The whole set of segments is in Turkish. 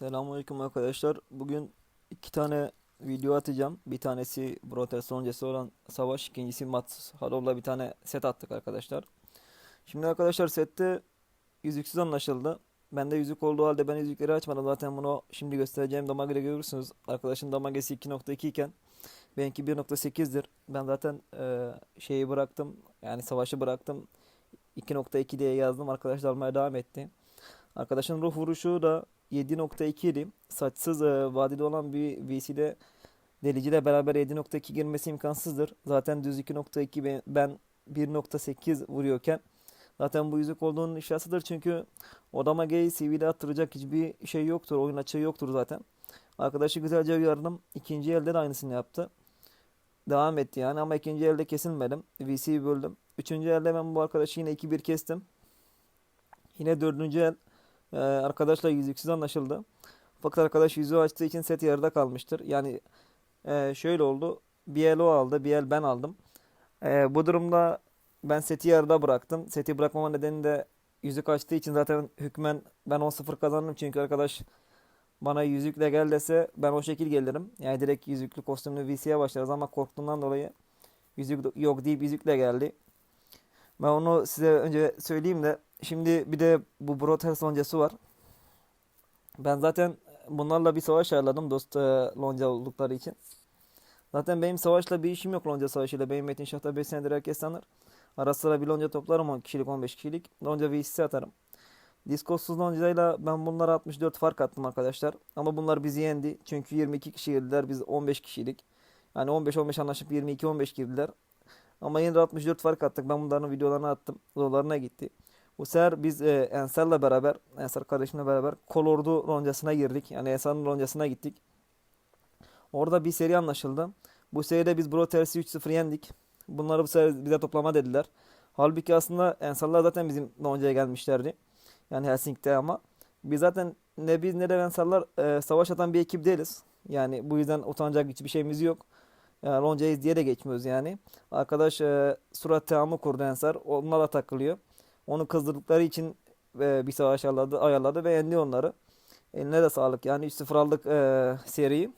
Selamünaleyküm arkadaşlar. Bugün iki tane video atacağım. Bir tanesi Brothers öncesi olan savaş, ikincisi Mats Harov'la bir tane set attık arkadaşlar. Şimdi arkadaşlar sette yüzüksüz anlaşıldı. Bende yüzük olduğu halde ben yüzükleri açmadım. Zaten bunu şimdi göstereceğim damagede görürsünüz. Arkadaşın damagesi 2.2 iken benimki 1.8'dir. Ben zaten e, şeyi bıraktım. Yani savaşı bıraktım. 2.2 diye yazdım. Arkadaşlar almaya devam etti. Arkadaşın ruh vuruşu da 7.2 idi. Saçsız e, vadide olan bir VC'de deliciyle beraber 7.2 girmesi imkansızdır. Zaten düz 2.2 ben- ben 1.8 vuruyorken zaten bu yüzük olduğunun işaretidir. Çünkü odama gay CV'de attıracak hiçbir şey yoktur. Oyun açığı yoktur zaten. Arkadaşı güzelce uyardım. İkinci elde de aynısını yaptı. Devam etti yani ama ikinci elde kesilmedim. VC'yi böldüm. Üçüncü elde ben bu arkadaşı yine 2-1 kestim. Yine dördüncü el ee, arkadaşla yüzüksüz anlaşıldı. Fakat arkadaş yüzüğü açtığı için set yarıda kalmıştır. Yani e, şöyle oldu. Bir el o aldı, bir el ben aldım. Ee, bu durumda ben seti yarıda bıraktım. Seti bırakmama nedeni de yüzük açtığı için zaten hükmen ben 10-0 kazandım. Çünkü arkadaş bana yüzükle gel dese ben o şekil gelirim. Yani direkt yüzüklü kostümlü VC'ye başlarız ama korktuğumdan dolayı yüzük yok deyip yüzükle geldi. Ben onu size önce söyleyeyim de şimdi bir de bu Brothers loncası var. Ben zaten bunlarla bir savaş ayarladım dost e, lonca oldukları için. Zaten benim savaşla bir işim yok lonca savaşıyla. Benim Metin Şah'ta 5 senedir herkes tanır. Ara sıra bir lonca toplarım 10 kişilik 15 kişilik. Lonca VC'si atarım. Discos'suz loncayla ben bunlara 64 fark attım arkadaşlar. Ama bunlar bizi yendi. Çünkü 22 kişi girdiler. Biz 15 kişilik. Yani 15-15 anlaşıp 22-15 girdiler. Ama yine de 64 fark attık. Ben bunların videolarını attım. Zorlarına gitti. Bu sefer biz e, Ensar'la beraber, Ensar kardeşimle beraber Kolordu loncasına girdik. Yani Ensar'ın loncasına gittik. Orada bir seri anlaşıldı. Bu seride biz Brothers'i 3-0 yendik. Bunları bu sefer bize toplama dediler. Halbuki aslında Ensarlar zaten bizim loncaya gelmişlerdi. Yani Helsinki'de ama. Biz zaten ne biz ne de Ensarlar e, savaş atan bir ekip değiliz. Yani bu yüzden utanacak hiçbir şeyimiz yok. Yani loncayız diye de geçmiyoruz yani. Arkadaş e, surat teamı kurdu Ensar. Onlara takılıyor. Onu kızdırdıkları için e, bir savaş ayarladı, ayarladı ve yendi onları. Eline de sağlık. Yani 3-0 aldık e, seriyi.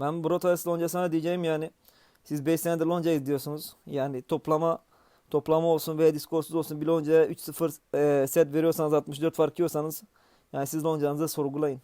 Ben Brotas loncasına diyeceğim yani. Siz 5 senedir lonca izliyorsunuz. Yani toplama toplama olsun veya diskorsuz olsun bir loncaya 3-0 e, set veriyorsanız 64 fark yiyorsanız yani siz loncanızı sorgulayın.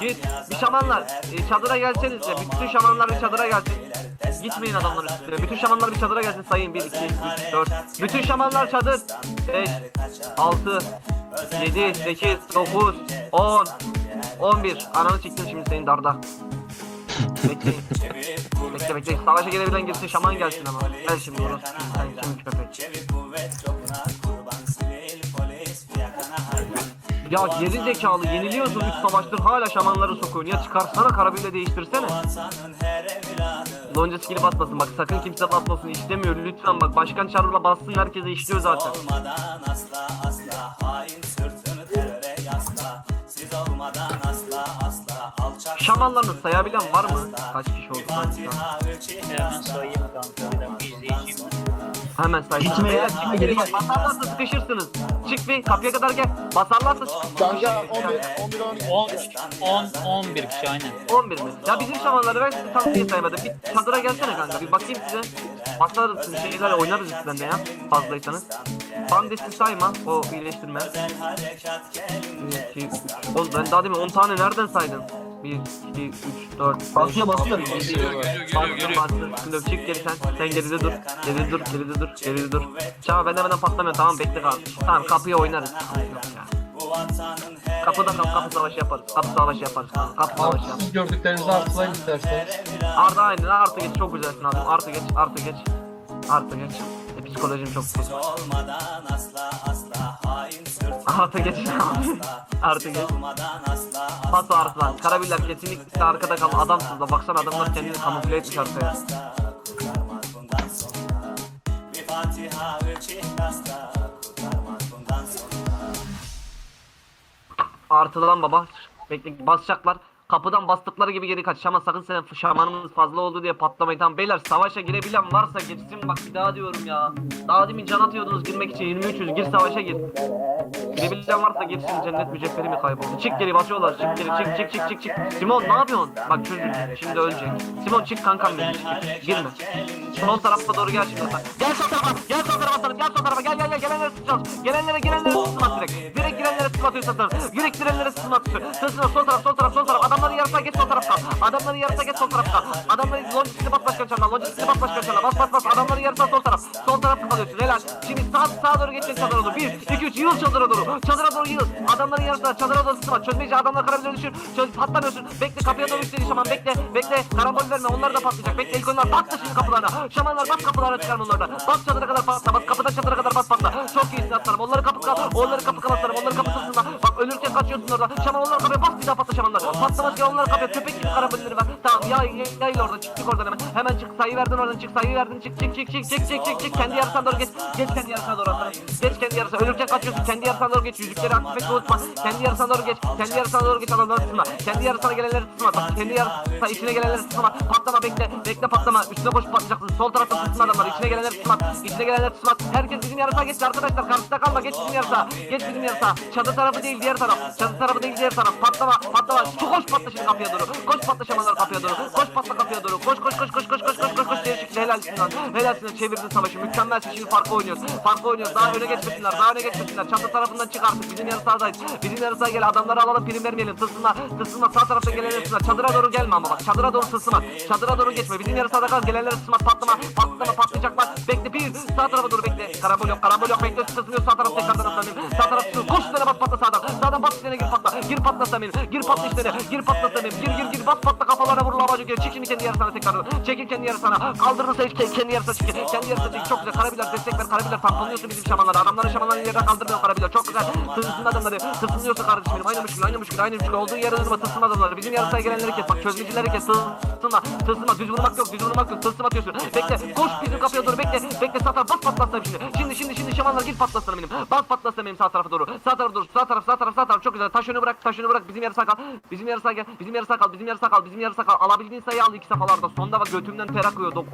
Git bir şamanlar e, çadıra gelseniz de bütün şamanlar bir çadıra gelsin. Gitmeyin adamların üstüne. Bütün şamanlar bir çadıra gelsin sayın 1 2 3 4. Bütün şamanlar çadır. 5 6 7 8 9 10 11. Ananı çektim şimdi senin darda. Bekleyin. Bekle bekle. Savaşa gelebilen girsin şaman gelsin ama. Gel şimdi onu. Sen şimdi köpek. Ya geri zekalı yeniliyorsun 3 savaştır hala şamanları sokuyorsun. Ya çıkarsana karabüyle değiştirsene. Lonca skill'i basmasın bak sakın kimse basmasın istemiyor lütfen bak başkan çarpıla bassın herkese işliyor zaten. asla asla hain sırtını teröre yasla siz olmadan asla asla alçak Şamanlarını sayabilen var mı? Kaç kişi oldu Hemen sayayım kanka. Bir dakika. Hemen say. Gitme ya, Şimdi geri gel. Basarlarsa sıkışırsınız. Çık bir kapıya kadar gel. Basarlarsa çık. Kanka 11, 11, 10, 10, 11 kişi aynen. 11 mi? Ya bizim şamanları ben sizi tam diye saymadım. Bir çadıra gelsene kanka. Bir bakayım size. Basarız bir şeyler oynarız üstünden de ya. Fazlaysanız. Bandesini sayma. O iyileştirme. harekat gelin 1, 2, 3. Oğlum ben daha demin 10 tane nereden saydın? 1, 2, 3, 4, 5, Basıyor, basıyor. Bastım bastım. Şimdi çık geri sen. Sen geride dur. Geride dur, geride dur, geride dur. Çağ ben demeden patlamıyor. Tamam bekle kardeş. Tamam kapıya oynarız. Kapıda kap, kapı savaşı yaparız. Kapı savaşı yaparız. Kapı savaşı yaparız. Siz gördüklerinizi artılayın isterseniz. Arda aynen artı geç çok güzelsin abi. Artı geç, artı geç. Artı geç. E, psikolojim çok siz olmadan asla asla Artı geç. Artı geç. Paso artı. Karabiller kesinlikle arkada kal. Adamsız da baksana adamlar kendini kamufle etmiş arkaya. Artıdan baba. Bekle basacaklar. Kapıdan bastıkları gibi geri kaç. Şaman sakın sen şamanımız fazla oldu diye patlamayın. Tamam beyler savaşa girebilen varsa geçsin bak bir daha diyorum ya. Daha demin can atıyordunuz girmek için 2300 gir savaşa gir. Girebilen varsa geçsin cennet mücevheri mi kayboldu? Çık geri basıyorlar çık geri çık çık çık çık çık. Simon ne yapıyorsun? Bak çocuk şimdi ölecek. Simon çık kankam benim çık. Girme. Sol tarafa doğru gel şimdi. Gel sol tarafa gel sol tarafa gel sol tarafa gel gel gel gelenlere sıçacağız. Gelenlere gelenlere sıçmat direkt. Direkt girenlere sıçmat atıyorsun. Direkt girenlere sıçmat atıyorsun. Sırasına sol taraf sol taraf sol taraf. Adamların yarısına geç sol tarafta. Adamların yarısına geç sol tarafta. Adamların lojistikli bas başkan çarla. Lojistikli bas başkan çarla. Bas bas bas. Adamların yarısına sol taraf. Sol tarafta kalıyorsun. Helal. Şimdi sağ sağa doğru geçecek çadıra doğru. 1 2 3 yıl çadıra doğru. Çadıra doğru yıl. Adamların yarısına çadıra doğru sıçmat. Çözmeyince adamlar karabile düşür. Çöz patlamıyorsun. Bekle kapıya doğru üstleri şaman. Bekle. Bekle. Karambol verme. Onlar da patlayacak. Bekle ilk onlar. Patla şimdi kapılarına. Şamanlar bas kapılarına çıkarma onlardan. Bas çadıra kadar patla. Bas kapıdan çadıra kadar bas patla. Çok iyisin atlarım. Onları kapı kapı. Onları kapı kapı atlarım. Onları kapı sırtında. Ölürken kaçıyorsun orada. Şaman onları kapıya bas bir daha patla şamanlar. Patlamaz ya onları kapıya. Köpek gibi karambolleri var. Tamam ya yayla orada. Çık çık oradan hemen. Hemen çık. Sayı verdin oradan çık. Sayı verdin. Çık çık çık çık çık çık çık çık. Kendi yarısına doğru geç. Geç kendi yarısına doğru atlarım. Geç kendi yarısına. Ölürken kaçıyorsun. Kendi yarısına doğru geç. Yüzükleri aktif etme unutma. Kendi yarısına doğru geç. Kendi yarısına doğru geç. Adamları tutma. Kendi yarısına gelenleri tutma. Bak kendi yarısına içine gelenleri tutma. Patlama bekle. Bekle patlama. Üstüne koşup patlayacaksın. Sol tarafta tutma adamları. İçine gelenleri tutma. İçine gelenleri tutma. Herkes bizim yarısına geç arkadaşlar. Karşıda kalma. Geç bizim yarısına. Geç bizim yarısına. Çadır tarafı değil diğer taraf. Çadır tarafı değil diğer taraf. Patlama. Patlama. Koş patla şimdi kapıya doğru. Koş patla şamanlar kapıya doğru. Koş patla kapıya doğru. Koş koş koş koş koş koş koş koş koş. Çıktı. Helalsin lan. Helalsin lan. Çevirdin savaşı. Mükemmelsin. Şimdi farkı oynuyoruz. Farkı oynuyoruz. Daha öne geçmesinler. Daha öne geçmesinler. Çatı tarafından çık artık. Bizim yarı sahadayız. Bizim yarı sahaya gel. Adamları alalım. Prim vermeyelim. Tılsınlar. Tılsınlar. Sağ tarafta gelenler tılsınlar. Çadıra doğru gelme ama bak. Çadıra doğru tılsınlar. Çadıra doğru geçme. Bizim yarı sahada kal. Gelenler tılsınlar. Patlama. Patlama. Patlayacaklar. Bekle. Bir. Sağ tarafa doğru bekle. Karambol yok. Karambol yok. Bekle. Tılsınıyor. Sağ taraf tekrardan atlanıyor. Sağ taraf tılsınıyor. Koş üstüne bas patla sağdan. Sağdan bas üstüne gir patla. Gir patla Samir. Gir patla üstüne. Gir patla Samir. Gir gir gir. Bas patla kafalarına vur lavacı gir. Çık şimdi kendi yarısına tekrardan. Çekil kendi yarısına. Kaldırın sayı kendi yarısına çekil. Kendi yarısına çekil. Çok güzel. Karabiler destek ver. Karabiler tamponluyorsun bizim şamanları. Adamları şamanların yerine kaldırmıyor Karabiler. Çok güzel. Tılsın adamları. Tılsınıyorsa kardeşim benim. Aynı müşkül. Aynı müşkül. Aynı müşkül. Olduğu yere durma. Tılsın adamları. Bizim yarısına gelenleri kes. Bak çözmecileri kes. Tılsınma. Tılsınma. Düz vurmak yok. Düz vurmak yok. Tılsım atıyorsun. Bekle. Koş bizim kapıya doğru. Bekle. Bekle. Sağ taraf. Bas patlasana şimdi. Şimdi şimdi şimdi şamanlar git patlasana benim. Bas patlasana benim sağ tarafa doğru. Sağ tarafa doğru. Sağ taraf. Sağ taraf. Sağ taraf. Çok güzel. Taş önü bırak. Taş önü bırak. Bizim yarısa kal. Bizim yarısa gel. Bizim yarısa kal. Bizim yarısa kal. Bizim yarısa kal. Alabildiğin sayı al iki safhalarda. Sonda bak götümden ter akıyor. Dok-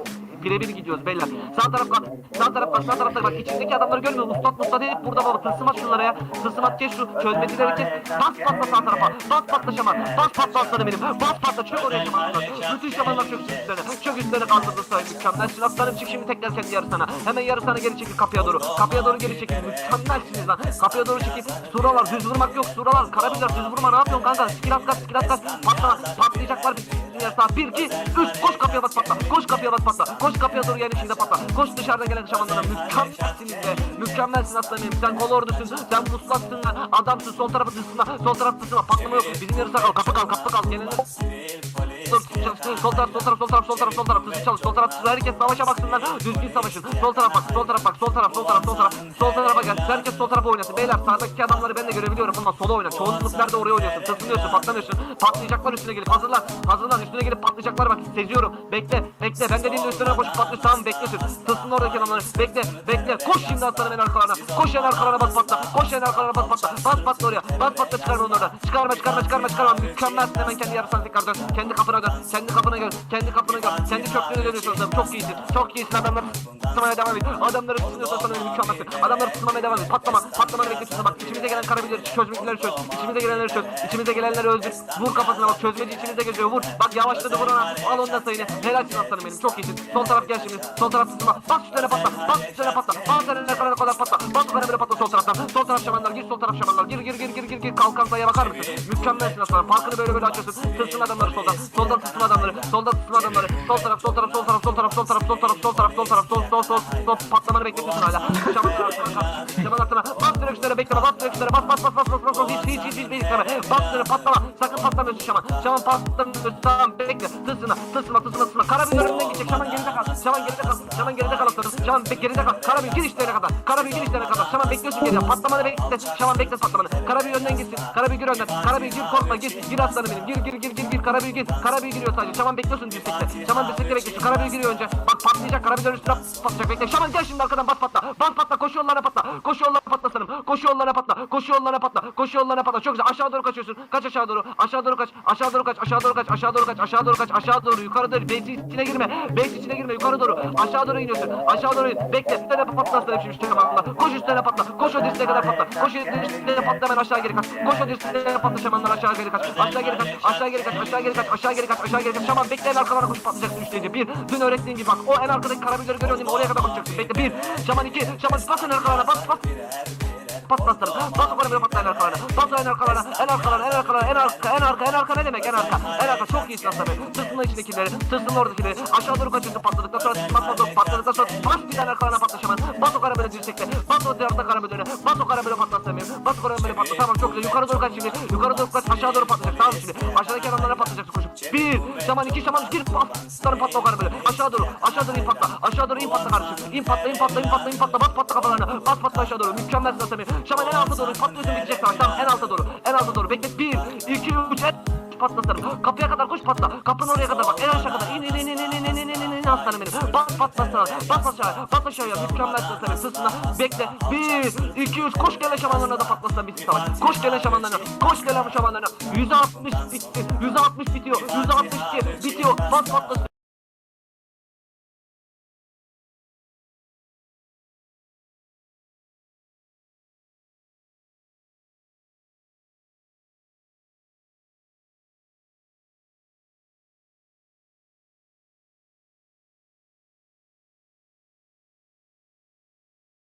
Birebir gidiyoruz beyler. Sağ taraf kal. Sağ taraf kal. Sağ tarafta bak. İçindeki adamları görmüyor. musun? Mustat hep burada baba. Tılsım at şunlara ya. Tılsım at kes şu. Çözmecileri kes. Bas patla sağ tarafa. Bas patla şaman. Bas patla aslanım benim. Bas patla. Çök oraya şamanlar. Bütün şamanlar çök üstlerine. Çök üstlerine kaldırdı sayı. Mükemmelsin. Aslanım çık şimdi tekrar kendi yarısına. Hemen yarısına geri çekil kapıya doğru. Kapıya doğru geri çekil. Mükemmelsiniz lan. Kapıya doğru çekil. Suralar düz vurmak yok. Suralar. Karabiller düz vurma. Ne yapıyorsun kanka? Skill at kaç. Skill kaç. Patla. Patlayacaklar. Yarısa. Bir, iki, üç. Koş kapıya bas patla. Koş kapıya bas patla. Koş kapıya doğru yani şimdi patla. Koş dışarıda gelen şamanlara. Mükemmelsiniz be. Mükemmelsin aslanım. Sen kol ordusun. Sen muslaksın lan. Adamsın. Sol tarafı dışına. Sol taraf dışına. Patlama yok. Bizim yarısa kal. Kapı kal. Kapı kal. Gelenler. Sol taraf, sol taraf, sol taraf, sol taraf, sol taraf, sol taraf, hızlı çalış, sol taraf, herkes savaşa baksınlar, düzgün savaşın, sol taraf bak, sol taraf bak, sol taraf, sol taraf, sol taraf, sol tarafa gel, herkes sol tarafa oynasın, beyler sağdaki adamları ben de görebiliyorum. Ama sola oyna, çoğunluklar da oraya oynuyorsun, tırsınıyorsun, patlamıyorsun, patlayacaklar üstüne gelip, hazırlan, hazırlan, üstüne gelip patlayacaklar. Bak, seziyorum, bekle, bekle, ben dediğimde üstüne koşup patlıyorsun, tamam beklesin, tırsın oradaki adamları, bekle, bekle, koş şimdi aslanım en arkalarına, koş en arkalarına bas patla, koş en arkalarına bas patla, bas patla oraya, bas patla çıkarma onlardan, çıkarma, çıkarma, çıkarma, çıkarma, mükemmelsin. Hemen kendi yarısına tekrar dön, kendi kapına dön, kendi kapına gel, kendi kapına gel, kendi köprüne dönüyorsun çok iyisin, çok iyisin adamlar tutmaya devam et, adamları tutuyorsan sana mükemmelsin, adamları tutmaya devam et, patlama, patlamanı bekliyorsun bak, içimize gelen karabileri çözmekleri çöz, içimize gelenleri çöz, içimize gelenleri öldür, vur kafasına bak, çözmeci içimize geziyor, vur, bak yavaşladı vur ona, al ondan sayını, helalsin aslanım benim, çok iyisin, sol taraf gel şimdi, sol taraf tutma, bas üstlerine patla, bas üstlerine patla, bas üstlerine kadar kadar patla, bas üstlerine patla sol taraftan, sol taraf şamanlar, gir sol taraf şamanlar, gir gir gir gir gir gir, kalkan sayıya bakar mısın? Mükemmelsin aslanım, parkını böyle böyle açıyorsun, tırsın adamları soldan, soldan tırsın adamları, soldan tırsın adamları, sol taraf, sol taraf, sol taraf, sol taraf, sol taraf, sol taraf, sol taraf, sol taraf, sol sol sol patlamanı bekletiyorsun hala. Şamanlar arasına Şamanlar arasına bas direksiyona bekleme bas direksiyona bas bas bas bas bas bas hiç hiç hiç hiç bekleme. Bas direksiyona patlama. Sakın patlamıyorsun şaman. Şaman patlamıyorsun tamam bekle. Tısına tısına tısına tısına. Karabin önünden gidecek şaman geride kal. Şaman geride kal. Şaman geride kal. Şaman be- geride kal. Karabin gir işlerine kadar. Karabin gir işlerine kadar. Şaman bekliyorsun geride. Patlamanı bekle. Şaman bekle patlamanı. Karabin önden gitsin. Karabin gir önden. Karabin gir korkma gir. Gir aslanım benim. Gir gir gir gir gir. Karabin gir. Karabin giriyor sadece. Şaman bekliyorsun dirsekte. Şaman dirsekte bekliyorsun. Karabin giriyor önce. Bak patlayacak. Karabin üstüne patlayacak. Bekle. Şaman gel şimdi arkadan bas patla. Bas patla. Koşu yollarına patla. Koşu yollarına patla sanırım. Koşu yollarına patla. Koşu yollarına patla. Koşu yollarına patla. Çok güzel. Aşağı doğru kaçıyorsun. Kaç aşağı doğru. Aşağı doğru kaç. Aşağı doğru kaç. Aşağı doğru kaç. Aşağı doğru kaç. Aşağı doğru kaç. Aşağı doğru. Yukarı doğru. Beysi içine girme. Beysi içine girme. Yukarı doğru. Aşağı doğru iniyorsun. Aşağı doğru in. Bekle. Üstüne patlasın hep şimdi şamanla. Koş üstüne patla. Koş o dirseğe kadar patla. Koş üstüne patla hemen aşağı geri kaç. Koş o dirseğe patla şamanlar aşağı geri kaç. Aşağı geri kaç. Aşağı geri kaç. Aşağı geri kaç. Aşağı geri kaç. Aşağı geri kaç. Şaman bekle en arkalarına koş patlayacaksın üç deyince. Bir. Dün öğrettiğin gibi bak. O en arkadaki karabinleri görüyorsun değil mi? Oraya kadar koşacaksın. Bekle. Bir. Şaman iki. Şaman bas en arkalarına. Bas bas. Bas baslarım. Bas o karabine patla en arkalarına. Bas en arkalarına. En arkalarına. En arkalarına. En arka. En arka. En arka ne demek? En arka. En arka. Çok iyisin aslında. Tırsın içindekileri. Tırsın oradakileri. Aşağı doğru kaçıyorsun patladıktan sonra patladık. Patladıktan sonra bas bir tane arkalarına patla şaman. Batu karamele dirsekle. Batu o tarafta karamele döne. Batu karamele patlatamıyor. Batu karamele patlat. Tamam çok güzel. Yukarı doğru kaç şimdi. Yukarı doğru kaç. Aşağı doğru patlayacak. Tamam şimdi. Aşağıdaki adamlara patlayacak koşup. Bir. Şaman iki. Şaman üç. Gir. Patlarım patla o karamele. Aşağı doğru. Aşağı doğru in patla. Aşağı doğru in patla kardeşim. İn patla in patla in patla in patla. Bas patla kafalarına. Bas patla aşağı doğru. Mükemmel zaten. Şaman en alta doğru. Patlıyorsun bitecek savaş. Tamam en alta doğru. En alta doğru. Bekle. Bir. iki Üç. Et patlatırım. Kapıya kadar koş patla. Kapının oraya kadar bak. En aşağı kadar. İn in in in in in in aslanım benim. Bas patlasana. Bas aşağı. Bas aşağıya. Mükemmel sesleri. Sısına. Bekle. Bir, iki, üç. Koş gelen şamanlarına da patlasın bitsin savaş. Koş gelen şamanlarına. Koş gelen şamanlarına. Yüzde altmış bitti. Yüzde altmış bitiyor. Yüzde altmış. Bitiyor. Bas patlasın.